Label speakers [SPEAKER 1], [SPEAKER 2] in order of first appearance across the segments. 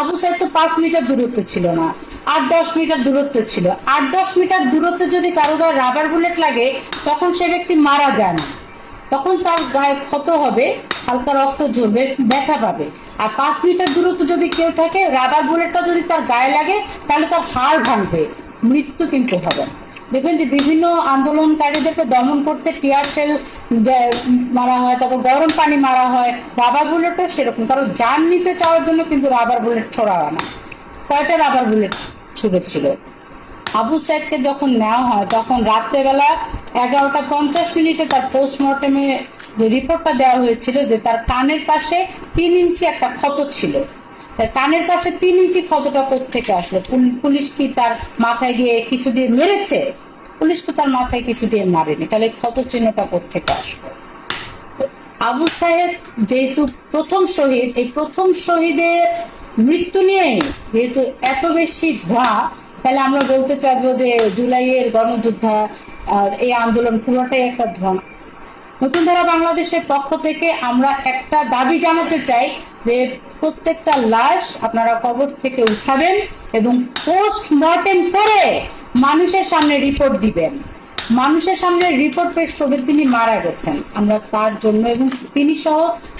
[SPEAKER 1] আবু সাহেব তো পাঁচ মিটার দূরত্ব ছিল না, আট দশ মিটার দূরত্ব ছিল। আট দশ মিটার দূরত্বে যদি কারও গায়ে রাবার বুলেট লাগে, তখন সে ব্যক্তি মারা যায় না। তখন তার গায়ে ক্ষত হবে, হালকা রক্ত ঝরবে, ব্যথা পাবে। আর পাঁচ মিটার দূরত্ব যদি কেউ থাকে রাবার বুলেটটা যদি তার গায়ে লাগে, তাহলে তার হাড় ভাঙবে। মৃত্যু কিন্তু হবে না। দেখবেন যে বিভিন্ন আন্দোলনকারীদেরকে দমন করতে টিয়ার সেল মারা হয়, তারপর গরম পানি মারা হয় রাবার বুলেটও সেরকম। কারণ যান নিতে চাওয়ার জন্য কিন্তু রাবার বুলেট ছোড়া হয় না। কয়টা রাবার বুলেট ছুড়েছিল? আবু সাইদকে যখন নেওয়া হয়, তখন রাত্রেবেলা এগারোটা পঞ্চাশ মিনিটে তার পোস্টমর্টমে যে রিপোর্টটা দেওয়া হয়েছিল যে তার কানের পাশে তিন ইঞ্চি একটা ক্ষত ছিল। তার কানের পাশে তিন ইঞ্চি ক্ষতটা থেকে আসলো? পুল- পুলিশ কি তার মাথায় গিয়ে কিছু দিয়ে মেরেছে? পুলিশ তো তার মাথায় কিছু দিয়ে মারেনি। তাহলে ক্ষত চিহ্নটা থেকে আসলো আবু সাহেব যেহেতু প্রথম শহীদ, এই প্রথম শহীদের মৃত্যু নিয়ে যেহেতু এত বেশি ধোঁয়া, তাহলে আমরা বলতে চাইব যে জুলাইয়ের গণযোদ্ধা এই আন্দোলন পুরোটাই একটা ধোঁয়া। নতুন ধারা বাংলাদেশের পক্ষ থেকে আমরা একটা দাবি জানাতে চাই যে প্রত্যেকটা লাশ আপনারা কবর থেকে উঠাবেন এবং পোস্ট মর্টেম করে মানুষের সামনে রিপোর্ট দিবেন। মানুষের সামনে রিপোর্ট পেশ করবে তিনি মারা গেছেন। আমরা তার জন্য এবং তিনি সহ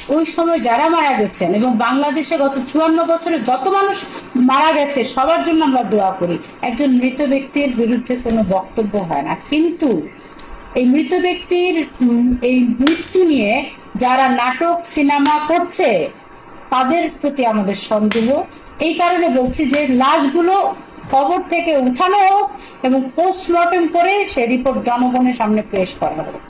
[SPEAKER 1] ওই সময় যারা মারা গেছেন এবং বাংলাদেশে গত চুয়ান্ন বছরে যত মানুষ মারা গেছে, সবার জন্য আমরা দোয়া করি। একজন মৃত ব্যক্তির বিরুদ্ধে কোনো বক্তব্য হয় না। কিন্তু এই মৃত ব্যক্তির এই মৃত্যু নিয়ে যারা নাটক, সিনেমা করছে, তাদের প্রতি আমাদের সন্দেহ। এই কারণে বলছি যে লাশগুলো কবর থেকে উঠানো হোক এবং পোস্টমর্টম করে সে রিপোর্ট জনগণের সামনে পেশ করা হোক।